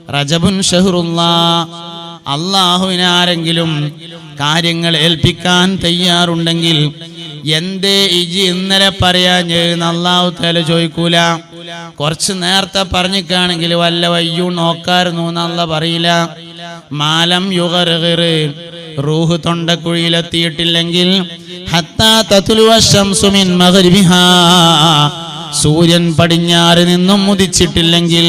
റജബുൻ ഷഹറുള്ള അള്ളാഹുവിനെ ആരെങ്കിലും കാര്യങ്ങൾ ഏൽപ്പിക്കാൻ തയ്യാറുണ്ടെങ്കിൽ എന്തേ ഇജി ഇന്നലെ പറയാൻ ചെയ്യുന്ന അള്ളാഹു തല ചോദിക്കൂല. കുറച്ച് നേരത്തെ പറഞ്ഞിക്കാണെങ്കിൽ വല്ല വയ്യൂ നോക്കാരുന്നു എന്നല്ല പറയില്ല. മാലം യുഗർ റൂഹ് തൊണ്ടക്കുഴിയിലെത്തിയിട്ടില്ലെങ്കിൽ ഹത്താ സൂര്യൻ പടിഞ്ഞാറ് നിന്നും ഉദിച്ചിട്ടില്ലെങ്കിൽ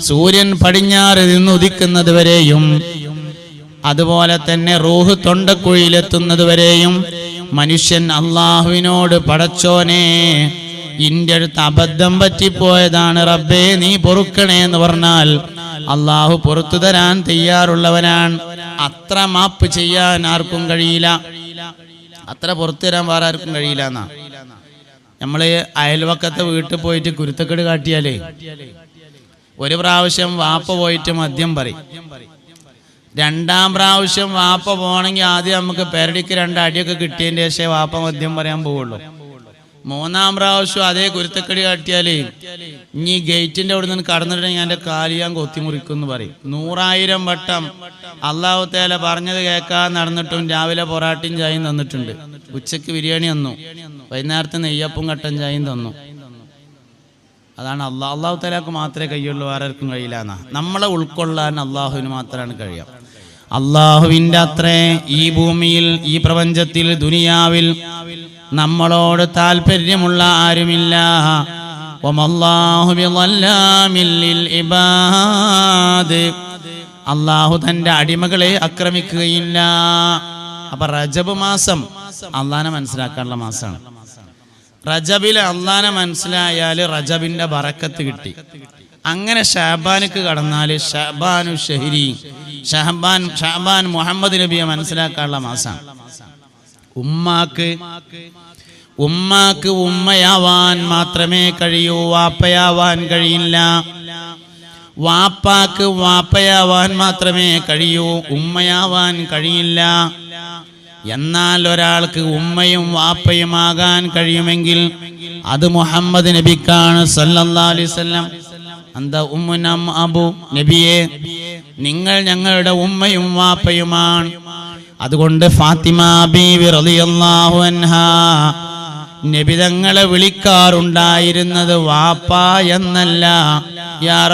സൂര്യൻ പടിഞ്ഞാറ് നിന്നുദിക്കുന്നത് വരെയും അതുപോലെ തന്നെ റൂഹ് തൊണ്ടക്കുഴിയിലെത്തുന്നത് വരെയും മനുഷ്യൻ അള്ളാഹുവിനോട് പടച്ചോനെ ഇന്റെ അടുത്ത് അബദ്ധം പറ്റിപ്പോയതാണ് റബ്ബേ നീ പൊറുക്കണേ എന്ന് പറഞ്ഞാൽ അള്ളാഹു പുറത്തു തരാൻ തയ്യാറുള്ളവനാണ്. അത്ര മാപ്പ് ചെയ്യാൻ ആർക്കും കഴിയില്ല. അത്ര പുറത്തു തരാൻ വേറെ ആർക്കും കഴിയില്ല എന്നാ. നമ്മൾ അയൽവക്കത്തെ വീട്ടിൽ പോയിട്ട് കുരുത്തക്കെട് കാട്ടിയാലേ ഒരു പ്രാവശ്യം വാപ്പ പോയിട്ട് മദ്യം പറയും രണ്ടാം പ്രാവശ്യം വാപ്പ പോകണമെങ്കിൽ ആദ്യം നമുക്ക് പെരടിക്ക് രണ്ട് കിട്ടിയതിന്റെ ശേഷം വാപ്പ മദ്യം പറയാൻ പോവുള്ളൂ. മൂന്നാം പ്രാവശ്യം അതേ കുരുത്തക്കടി കാട്ടിയാലേ ഇനി ഗേറ്റിന്റെ അവിടെ നിന്ന് കടന്നിട്ടുണ്ടെങ്കിൽ എന്റെ കാലിയാൻ ഞാൻ കൊത്തി മുറിക്കും എന്ന് പറയും. നൂറായിരം വട്ടം അള്ളാഹു തേല പറഞ്ഞത് കേൾക്കാൻ നടന്നിട്ടും രാവിലെ പൊറാട്ടയും ചായയും തന്നിട്ടുണ്ട്. ഉച്ചയ്ക്ക് ബിരിയാണി തന്നു. വൈകുന്നേരത്തെ നെയ്യപ്പും കട്ടൻ ചായയും തന്നു. അതാണ് അള്ളാഹ് അള്ളാഹു തലാക്ക് മാത്രമേ കഴിയുള്ളൂ വേറെ ആർക്കും കഴിയില്ല എന്നാ. നമ്മളെ ഉൾക്കൊള്ളാൻ അള്ളാഹുവിന് മാത്രമാണ് കഴിയുക. അള്ളാഹുവിന്റെ അത്രേ ഈ ഭൂമിയിൽ ഈ പ്രപഞ്ചത്തിൽ ദുനിയാവിൽ നമ്മളോട് താല്പര്യമുള്ള ആരുമില്ല. അള്ളാഹു തന്റെ അടിമകളെ ആക്രമിക്കുകയില്ല. അപ്പൊ റജബ് മാസം അള്ളാഹനെ മനസ്സിലാക്കാനുള്ള മാസമാണ് റജബിലെ അള്ളാനെ മനസ്സിലായാൽ റജബിന്റെ ബറക്കത്ത് കിട്ടി. അങ്ങനെ ഷാബാനിക്ക് കടന്നാൽ ഷഹബാനു ഷഹരി ഷഹബാൻ ഷഹബാൻ മുഹമ്മദ് നബിയെ മനസ്സിലാക്കാനുള്ള മാസമാണ് ഉമ്മാക്ക് ഉമ്മാക്ക് ഉമ്മയാവാൻ മാത്രമേ കഴിയൂ വാപ്പയാവാൻ കഴിയില്ല. വാപ്പാക്ക് വാപ്പയാവാൻ മാത്രമേ കഴിയൂ ഉമ്മയാവാൻ കഴിയില്ല. എന്നാൽ ഒരാൾക്ക് ഉമ്മയും വാപ്പയുമാകാൻ കഴിയുമെങ്കിൽ അത് മുഹമ്മദ് നബിക്കാണ് വസല്ലം. അന്ത ഉമ്മുനം അബു നബിയെ? നിങ്ങൾ ഞങ്ങളുടെ ഉമ്മയും വാപ്പയുമാണ്. അതുകൊണ്ട് ഫാത്തിമ റളിയല്ലാഹു നബി തങ്ങളെ വിളിക്കാറുണ്ടായിരുന്നത് വാപ്പ എന്നല്ല. യാ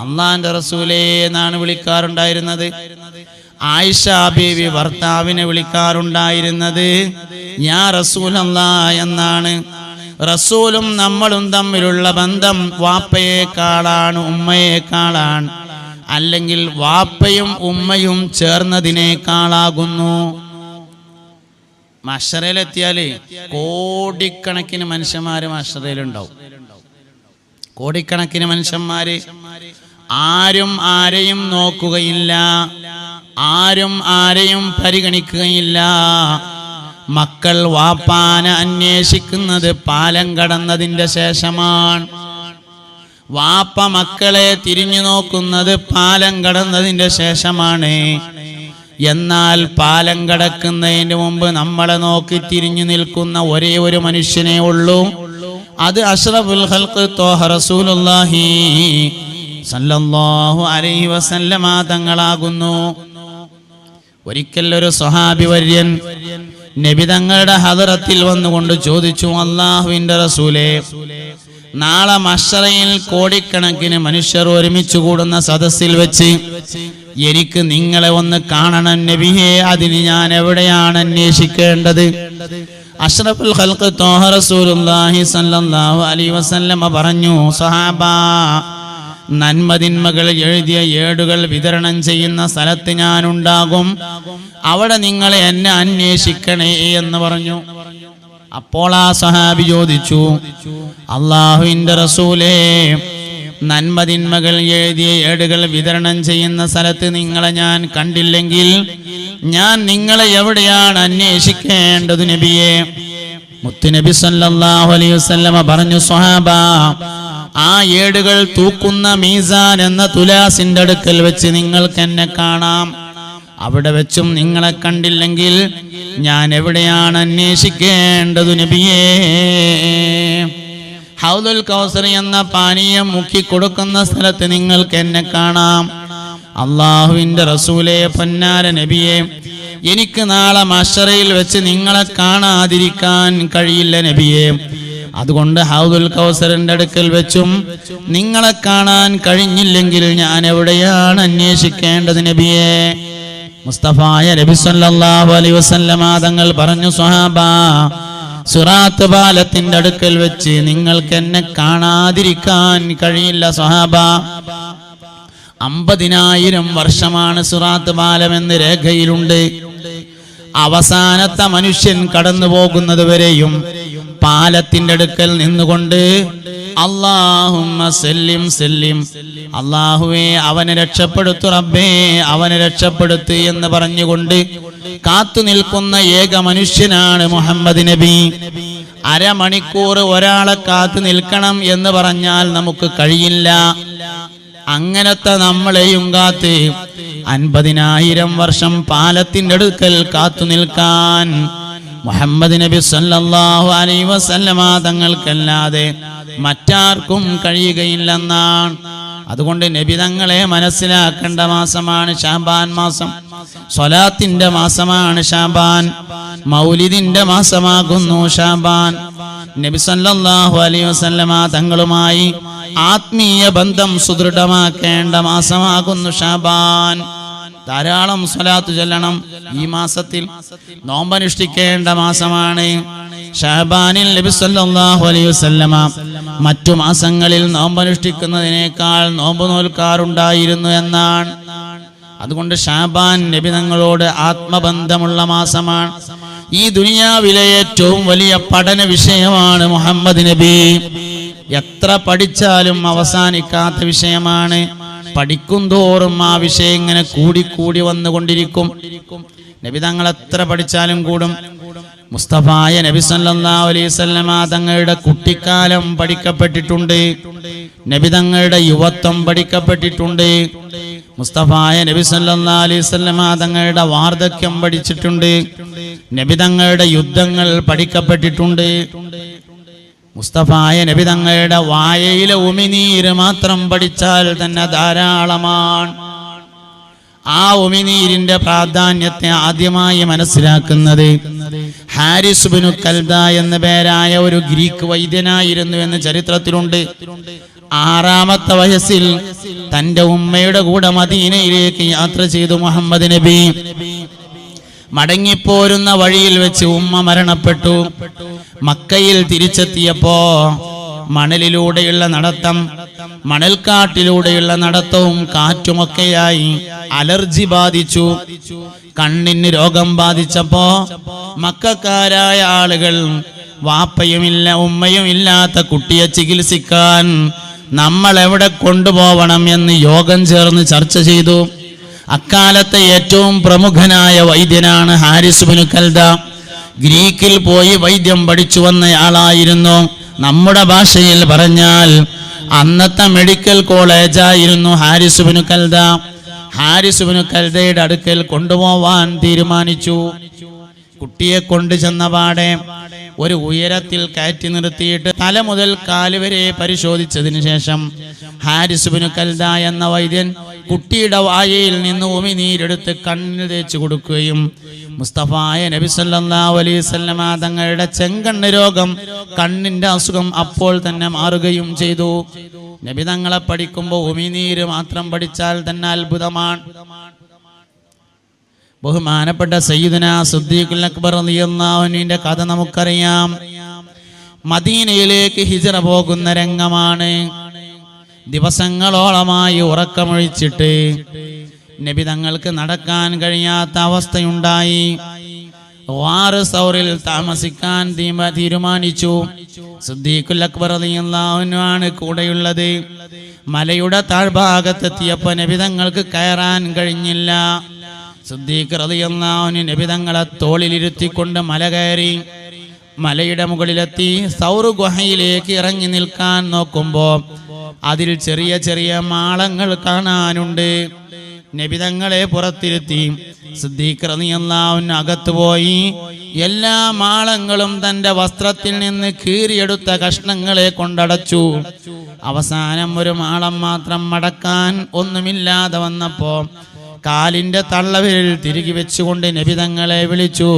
അള്ളാന്റെ റസൂലേ എന്നാണ് വിളിക്കാറുണ്ടായിരുന്നത്. ആയിഷ ബീവി ഭർത്താവിനെ വിളിക്കാറുണ്ടായിരുന്നത് ഞാ റസൂലല്ല എന്നാണ്. റസൂലും നമ്മളും തമ്മിലുള്ള ബന്ധം വാപ്പയേക്കാളാണ് ഉമ്മയേക്കാളാണ്. അല്ലെങ്കിൽ വാപ്പയും ഉമ്മയും ചേർന്നതിനേക്കാളാകുന്നു. മഷറയിലെത്തിയാൽ കോടിക്കണക്കിന് മനുഷ്യന്മാര് മഷറയിലുണ്ടാവും. കോടിക്കണക്കിന് മനുഷ്യന്മാര് ആരും ആരെയും നോക്കുകയില്ല. ആരും ആരെയും പരിഗണിക്കുകയില്ല. മക്കൾ വാപ്പാന അന്വേഷിക്കുന്നത് പാലം കടന്നതിന്റെ ശേഷമാണ്. വാപ്പ മക്കളെ തിരിഞ്ഞു നോക്കുന്നത് പാലം കടന്നതിന്റെ ശേഷമാണ്. എന്നാൽ പാലം കടക്കുന്നതിന് മുമ്പ് നമ്മളെ നോക്കി തിരിഞ്ഞു നിൽക്കുന്ന ഒരേ ഒരു മനുഷ്യനെ ഉള്ളൂ. അത് അഷ്റഫുൽ ഹൽക്ക് തോഹ റസൂലുള്ളാഹി സല്ലല്ലാഹു അലൈഹി വസല്ലമ തങ്ങളാകുന്നു. ഒരിക്കൽ ഒരു സ്വഹാബി വര്യൻ നബി തങ്ങളുടെ ഹദറത്തിൽ വന്നുകൊണ്ട് ചോദിച്ചു അള്ളാഹുവിന്റെ റസൂലേ നാളെ മഷറയിൽ കോടിക്കണക്കിന് മനുഷ്യർ ഒരുമിച്ച് കൂടുന്ന സദസ്സിൽ വെച്ച് എനിക്ക് നിങ്ങളെ ഒന്ന് കാണണം നബിയെ അതിന് ഞാൻ എവിടെയാണ് അന്വേഷിക്കേണ്ടത്? അഷ്റഫുൽ ഖൽഖ് തോഹ റസൂലുള്ളാഹി സല്ലല്ലാഹു അലൈഹി വസല്ലമ പറഞ്ഞു സഹാബാ നന്മതിന്മകൾ എഴുതിയ ഏടുകൾ വിതരണം ചെയ്യുന്ന സ്ഥലത്ത് ഞാനുണ്ടാകും. അവിടെ നിങ്ങൾ എന്നെ അന്വേഷിക്കണേ എന്ന് പറഞ്ഞു. അപ്പോൾ ആ സഹാബി ചോദിച്ചു അള്ളാഹുവിന്റെ റസൂലേ നന്മതിന്മകൾ എഴുതിയ ഏടുകൾ വിതരണം ചെയ്യുന്ന സ്ഥലത്ത് നിങ്ങളെ ഞാൻ കണ്ടില്ലെങ്കിൽ ഞാൻ നിങ്ങളെ എവിടെയാണ് അന്വേഷിക്കേണ്ടത് നബിയെ? മുത്തുനബി സല്ലാഹു അലൈഹി വസല്ലമ പറഞ്ഞു സ്വഹാബ ആ ഏടുകൾ തൂക്കുന്ന മീസാൻ എന്ന തുലാസിന്റെ അടുക്കൽ വെച്ച് നിങ്ങൾക്ക് എന്നെ കാണാം. അവിടെ വെച്ചും നിങ്ങളെ കണ്ടില്ലെങ്കിൽ ഞാൻ എവിടെയാണ് അന്വേഷിക്കേണ്ടത് നബിയേ? ഹൗദുൽ കൗസർ എന്ന പാനീയം മുക്കി കൊടുക്കുന്ന സ്ഥലത്ത് നിങ്ങൾക്ക് എന്നെ കാണാം. അള്ളാഹുവിന്റെ റസൂലെ പൊന്നാര നബിയെ എനിക്ക് നാളെ മഷറയിൽ വെച്ച് നിങ്ങളെ കാണാതിരിക്കാൻ കഴിയില്ല നബിയെ. അതുകൊണ്ട് ഹൗദുൽ കൗസറിന്റെ അടുക്കൽ വെച്ചും നിങ്ങളെ കാണാൻ കഴിഞ്ഞില്ലെങ്കിൽ ഞാൻ എവിടെയാണ് അന്വേഷിക്കേണ്ടത് നബിയെ? മുസ്തഫായ നബി സല്ലല്ലാഹു അലൈഹി വസല്ലമ തങ്ങൾ പറഞ്ഞു സ്വഹാബ സുറാത്ത് പാലത്തിന്റെ അടുക്കൽ വെച്ച് നിങ്ങൾക്ക് എന്നെ കാണാതിരിക്കാൻ കഴിയില്ല സ്വഹാബ. അമ്പതിനായിരം വർഷമാണ് സുറാത്ത് പാലം എന്ന് രേഖയിലുണ്ട്. അവസാനത്തെ മനുഷ്യൻ കടന്നു പോകുന്നത് വരെയും പാലത്തിന്റെ അടുക്കൽ നിന്നുകൊണ്ട് അള്ളാഹുമ്മ സെല്ലിം അവനെ രക്ഷപ്പെടുത്തു റബ്ബേ അവനെ രക്ഷപ്പെടുത്തു എന്ന് പറഞ്ഞുകൊണ്ട് കാത്തു നിൽക്കുന്ന ഏക മനുഷ്യനാണ് മുഹമ്മദ് നബി. അരമണിക്കൂർ ഒരാളെ കാത്തു നിൽക്കണം എന്ന് പറഞ്ഞാൽ നമുക്ക് കഴിയില്ല. അങ്ങനത്തെ നമ്മളെയും കാത്ത് അൻപതിനായിരം വർഷം പാലത്തിന്റെ അടുക്കൽ കാത്തു നിൽക്കാൻ മുഹമ്മദ് നബി സല്ലല്ലാഹു അലൈഹി വസല്ലമ തങ്ങൾക്കല്ലാതെ മറ്റാർക്കും കഴിയുകയില്ലെന്നാണ്. അതുകൊണ്ട് നബി തങ്ങളെ മനസ്സിലാക്കേണ്ട മാസമാണ് ഷാബാൻ മാസം. സ്വലാത്തിന്റെ മാസമാണ് ഷാബാൻ മൗലിദിന്റെ മാസമാകുന്നു ഷാബാൻ നബി സല്ലല്ലാഹു അലൈഹി വസല്ലമ തങ്ങളുമായി ആത്മീയ ബന്ധം സുദൃഢമാക്കേണ്ട മാസമാകുന്നു ഷാബാൻ ധാരാളം സ്വലാത്ത് ചൊല്ലണം. ഈ മാസത്തിൽ നോമ്പനുഷ്ഠിക്കേണ്ട മാസമാണ്. ഷഹബാനിൽ നബി സല്ലല്ലാഹു അലൈഹി വസല്ലമ മറ്റു മാസങ്ങളിൽ നോമ്പനുഷ്ഠിക്കുന്നതിനേക്കാൾ നോമ്പ് നോൽക്കാറുണ്ടായിരുന്നു എന്നാണ്. അതുകൊണ്ട് ഷാബാൻ നബി തങ്ങളോട് ആത്മബന്ധമുള്ള മാസമാണ്. ഈ ദുനിയാവിലെ ഏറ്റവും വലിയ പഠന വിഷയമാണ് മുഹമ്മദ് നബി. എത്ര പഠിച്ചാലും അവസാനിക്കാത്ത വിഷയമാണ്. പഠിക്കും തോറും ആ വിഷയം ഇങ്ങനെ കൂടിക്കൂടി വന്നുകൊണ്ടിരിക്കും. നബി തങ്ങൾ എത്ര പഠിച്ചാലും കൂടും. മുസ്തഫായ നബി സല്ലാ അലൈഹി വസല്ലമ തങ്ങളുടെ കുട്ടിക്കാലം പഠിക്കപ്പെട്ടിട്ടുണ്ട്. നബി തങ്ങളുടെ യുവത്വം പഠിക്കപ്പെട്ടിട്ടുണ്ട്. മുസ്തഫായ നബി സല്ലാ അലൈഹി വസല്ലമ തങ്ങളുടെ വാർദ്ധക്യം പഠിച്ചിട്ടുണ്ട്. നബി തങ്ങളുടെ യുദ്ധങ്ങൾ പഠിക്കപ്പെട്ടിട്ടുണ്ട്. മുസ്തഫായ നബി തങ്ങളുടെ വായയിലെ ഉമിനീര് മാത്രം പഠിച്ചാൽ തന്നെ ധാരാളമാണ്. ആ ഉമിനീരിന്റെ പ്രാധാന്യത്തെ ആദ്യമായി മനസ്സിലാക്കുന്നത് ഹാരിസ് ബിനു കൽദ എന്ന പേരായ ഒരു ഗ്രീക്ക് വൈദ്യനായിരുന്നു എന്ന് ചരിത്രത്തിലുണ്ട്. ആറാമത്തെ വയസ്സിൽ തന്റെ ഉമ്മയുടെ കൂടെ മദീനയിലേക്ക് യാത്ര ചെയ്തു മുഹമ്മദ് നബി. മടങ്ങിപ്പോരുന്ന വഴിയിൽ വെച്ച് ഉമ്മ മരണപ്പെട്ടു. മക്കയിൽ തിരിച്ചെത്തിയപ്പോ മണലിലൂടെയുള്ള നടത്തം മണൽക്കാട്ടിലൂടെയുള്ള നടത്തവും കാറ്റുമൊക്കെയായി അലർജി ബാധിച്ചു. കണ്ണിന് രോഗം ബാധിച്ചപ്പോ മക്കാരായ ആളുകൾ വാപ്പയുമില്ല ഉമ്മയും ഇല്ലാത്ത കുട്ടിയെ ചികിത്സിക്കാൻ നമ്മൾ എവിടെ കൊണ്ടുപോകണം എന്ന് യോഗം ചേർന്ന് ചർച്ച ചെയ്തു. അക്കാലത്തെ ഏറ്റവും പ്രമുഖനായ വൈദ്യനാണ് ഹാരിസ് ബിനു കൽദ ഗ്രീക്കിൽ പോയി വൈദ്യം പഠിച്ചു വന്നയാളായിരുന്നു നമ്മുടെ ഭാഷയിൽ പറഞ്ഞാൽ അന്നത്തെ മെഡിക്കൽ കോളേജായിരുന്നു ഹാരിസ് ബിനു കൽദ ഹാരിസ് ബിനു കൽദയുടെ അടുക്കൽ കൊണ്ടുപോവാൻ തീരുമാനിച്ചു. കുട്ടിയെ കൊണ്ടു ചെന്ന പാടെ ഒരു ഉയരത്തിൽ കയറ്റി നിർത്തിയിട്ട് തല മുതൽ കാലുവരെ പരിശോധിച്ചതിന് ശേഷം ഹാരിസ് ബിനു കൽദ എന്ന വൈദ്യൻ കുട്ടിയുടെ വായയിൽ നിന്ന് ഉമിനീരെടുത്ത് കണ്ണിന് തേച്ചു കൊടുക്കുകയും മുസ്തഫായ നബി സല്ലല്ലാഹു അലൈഹി വസല്ലമ തങ്ങളുടെ ചെങ്കണ്ണ് രോഗം കണ്ണിന്റെ അസുഖം അപ്പോൾ തന്നെ മാറുകയും ചെയ്തു. നബി തങ്ങളെ പഠിക്കുമ്പോൾ ഉമിനീര് മാത്രം പഠിച്ചാൽ തന്നെ അത്ഭുതമാണ്. ബഹുമാനപ്പെട്ട സയ്യിദന സുദ്ദീഖുൽ അക്ബർ റളിയല്ലാഹുവിന്റെ കഥ നമുക്കറിയാം. മദീനയിലേക്ക് ഹിജറ പോകുന്ന രംഗമാണ്. ദിവസങ്ങളോളമായി ഉറക്കമൊഴിച്ചിട്ട് നബി തങ്ങൾക്ക് നടക്കാൻ കഴിയാത്ത അവസ്ഥയുണ്ടായി. വാറ് സൗറിൽ താമസിക്കാൻ തീരുമാനിച്ചു. സുദ്ദീഖുൽ അക്ബർ ആണ് കൂടെയുള്ളത്. മലയുടെ താഴ്ഭാഗത്തെത്തിയപ്പോ നബിതങ്ങൾക്ക് കയറാൻ കഴിഞ്ഞില്ല. സുദ്ദീഖ് റളിയല്ലാഹുവിന് നബി തങ്ങളെ തോളിലിരുത്തിക്കൊണ്ട് മല കയറി. മലയുടെ മുകളിലെത്തി സൗർ ഗുഹയിലേക്ക് ഇറങ്ങി നിൽക്കാൻ നോക്കുമ്പോ അതിൽ ചെറിയ ചെറിയ മാളങ്ങൾ കാണാനുണ്ട്. നബിതങ്ങളെ പുറത്തിരുത്തി അകത്തു പോയി എല്ലാ മാളങ്ങളും തന്റെ വസ്ത്രത്തിൽ നിന്ന് കീറിയെടുത്ത കഷ്ണങ്ങളെ കൊണ്ടടച്ചു. അവസാനം ഒരു മാളം മാത്രം മടക്കാൻ ഒന്നുമില്ലാതെ വന്നപ്പോ കാലിന്റെ തള്ളവിൽ തിരികെ വെച്ചുകൊണ്ട് നബി തങ്ങളെ വിളിച്ചു.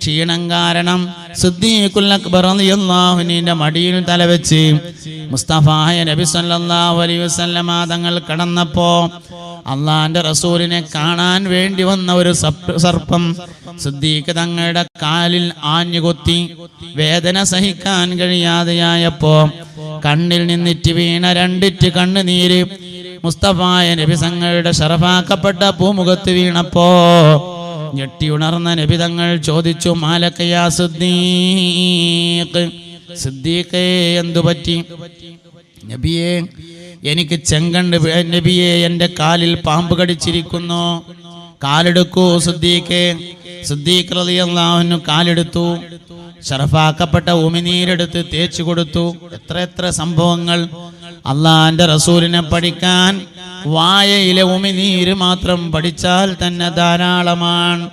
ക്ഷീണം കാരണം സിദ്ദീഖുൽ അക്ബർ മടിയിൽ തലവെച്ച് മുസ്തഫായ നബി സല്ലല്ലാഹു അലൈഹി വസല്ലമ തങ്ങൾ കടന്നപ്പോ അള്ളാന്റെ റസൂലിനെ കാണാൻ വേണ്ടി വന്ന ഒരു സർപ്പം സിദ്ദീഖ് തങ്ങളുടെ കാലിൽ ആഞ്ഞുകൊത്തി വേദന സഹിക്കാൻ കഴിയാതെയായപ്പോ കണ്ണിൽ നിന്നിറ്റ് വീണ രണ്ടിറ്റ് കണ്ണുനീര് മുസ്തഫായ നബി തങ്ങളുടെ ഷറഫാക്കപ്പെട്ട പൂമുഖത്ത് വീണപ്പോ ഞെട്ടിയുണർന്ന നബി തങ്ങൾ ചോദിച്ചു മാലക്കയാ സിദ്ദീഖ് സിദ്ദീഖേ എന്തു പറ്റി? നബിയെ എനിക്ക് ചെങ്കണ്ട് നബിയെ എന്റെ കാലിൽ പാമ്പ് കടിച്ചിരിക്കുന്നു. കാലെടുക്കൂ സിദ്ദീഖേ. സിദ്ദീഖ് റളിയല്ലാഹു കാലെടുത്തു ഷറഫാക്കപ്പെട്ട ഉമിനീരെടുത്ത് തേച്ചു കൊടുത്തു എത്ര എത്ര സംഭവങ്ങൾ അള്ളാന്റെ റസൂലിനെ പഠിക്കാൻ വായയിലെ ഉമിനീര് മാത്രം പഠിച്ചാൽ തന്നെ ധാരാളമാണ്.